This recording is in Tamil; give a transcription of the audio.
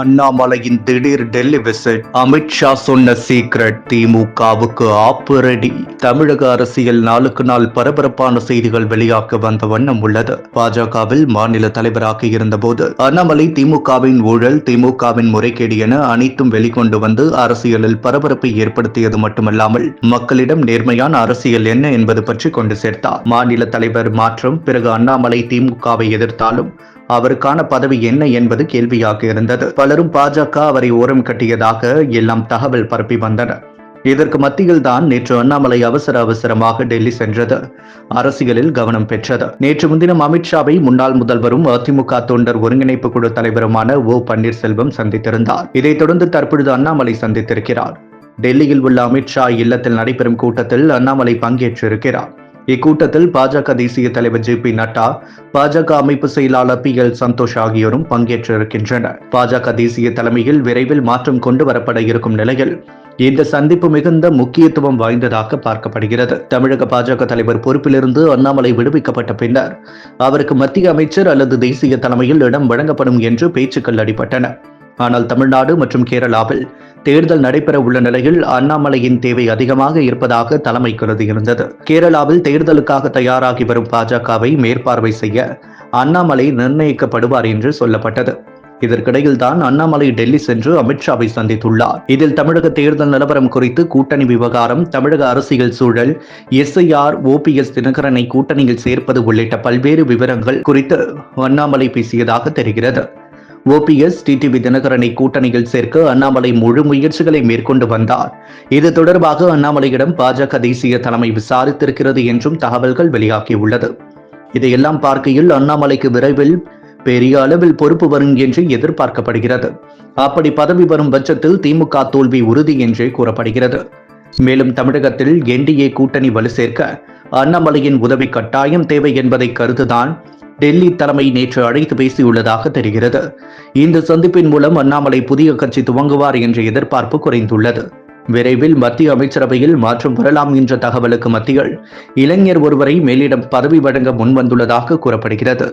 அண்ணாமலையின் திடீர் டெல்லி விசிட். அமித்ஷா சொன்ன சீக்ரெட் திமுகவுக்கு ஆப்புரடி. தமிழக அரசியல் நாளுக்கு நாள் பரபரப்பான செய்திகள் வெளியாக வந்த வண்ணம் உள்ளது. பாஜகவில் மாநில தலைவராக இருந்தபோது அண்ணாமலை திமுகவின் ஊழல் திமுகவின் முறைகேடு என அனைத்தும் வெளிக்கொண்டு வந்து அரசியலில் பரபரப்பை ஏற்படுத்தியது மட்டுமல்லாமல் மக்களிடம் நேர்மையான அரசியல் என்ன என்பது பற்றி கொண்டு சேர்த்தார். மாநில தலைவர் மாற்றம் பிறகு அண்ணாமலை திமுகவை எதிர்த்தாலும் அவருக்கான பதவி என்ன என்பது கேள்வியாக இருந்தது. பலரும் பாஜக அவரை ஓரம் கட்டியதாக எல்லாம் தகவல் பரப்பி வந்தனர் இதற்கு மத்தியில் தான் நேற்று அண்ணாமலை அவசர அவசரமாக டெல்லி சென்றது. அரசியலில் கவனம் பெற்றது. நேற்று முன்தினம் அமித்ஷாவை முன்னாள் முதல்வரும் அதிமுக தொண்டர் ஒருங்கிணைப்பு குழு தலைவருமான ஓ பன்னீர்செல்வம் சந்தித்திருந்தார். இதைத் தொடர்ந்து தற்பொழுது அண்ணாமலை சந்தித்திருக்கிறார். டெல்லியில் உள்ள அமித்ஷா இல்லத்தில் நடைபெறும் கூட்டத்தில் அண்ணாமலை பங்கேற்றிருக்கிறார். இக்கூட்டத்தில் பாஜக தேசிய தலைவர் ஜே பி நட்டா பாஜக அமைப்பு செயலாளர் பி எல் சந்தோஷ் ஆகியோரும் பங்கேற்றிருக்கின்றனர். பாஜக தேசிய தலைமையில் விரைவில் மாற்றம் கொண்டு வரப்பட இருக்கும் நிலையில் இந்த சந்திப்பு மிகுந்த முக்கியத்துவம் வாய்ந்ததாக பார்க்கப்படுகிறது. தமிழக பாஜக தலைவர் பொறுப்பிலிருந்து அண்ணாமலை விடுவிக்கப்பட்ட பின்னர் அவருக்கு மத்திய அமைச்சர் அல்லது தேசிய தலைமையில் இடம் வழங்கப்படும் என்று பேச்சுக்கள் அடிபட்டன. ஆனால் தமிழ்நாடு மற்றும் கேரளாவில் தேர்தல் நடைபெற உள்ள நிலையில் அண்ணாமலையின் தேவை அதிகமாக இருப்பதாக தலைமை கருதியிருந்தது கேரளாவில் தேர்தலுக்காக தயாராகி வரும் பாஜகவை மேற்பார்வை செய்ய அண்ணாமலை நிர்ணயிக்கப்படுவார் என்று சொல்லப்பட்டது. இதற்கிடையில் தான் அண்ணாமலை டெல்லி சென்று அமித்ஷாவை சந்தித்துள்ளார். இதில் தமிழக தேர்தல் நிலவரம் குறித்து கூட்டணி விவகாரம் தமிழக அரசியல் சூழல் எஸ்ஐஆர் ஓபிஎஸ் தினகரனை கூட்டணியில் சேர்ப்பது உள்ளிட்ட பல்வேறு விவரங்கள் குறித்து அண்ணாமலை பேசியதாக தெரிகிறது. ஓபிஎஸ் டிடிவி தினகரனை கூட்டணியில் சேர்க்க அண்ணாமலை முழு முயற்சிகளை மேற்கொண்டு வந்தார். இது தொடர்பாக அண்ணாமலையிடம் பாஜக தேசிய தலைமை விசாரித்திருக்கிறது என்றும் தகவல்கள் வெளியாகியுள்ளது. இதையெல்லாம் பார்க்கையில் அண்ணாமலைக்கு விரைவில் பெரிய அளவில் பொறுப்பு வரும் என்று எதிர்பார்க்கப்படுகிறது. அப்படி பதவி வரும் பட்சத்தில் திமுக தோல்வி உறுதி என்றே கூறப்படுகிறது. மேலும் தமிழகத்தில் என்டிஏ கூட்டணி வலு சேர்க்க அண்ணாமலையின் உதவி கட்டாயம் தேவை என்பதை கருத்துதான் டெல்லி தலைமை நேற்று அழைத்து பேசியுள்ளதாக தெரிகிறது. இந்த சந்திப்பின் மூலம் அண்ணாமலை புதிய கட்சி துவங்குவார் என்ற எதிர்பார்ப்பு குறைந்துள்ளது. விரைவில் மத்திய அமைச்சரவையில் மாற்றம் வரலாம் என்ற தகவலுக்கு மத்தியில் இளைஞர் ஒருவரை மேலிடம் பதவி வழங்க முன்வந்துள்ளதாக கூறப்படுகிறது.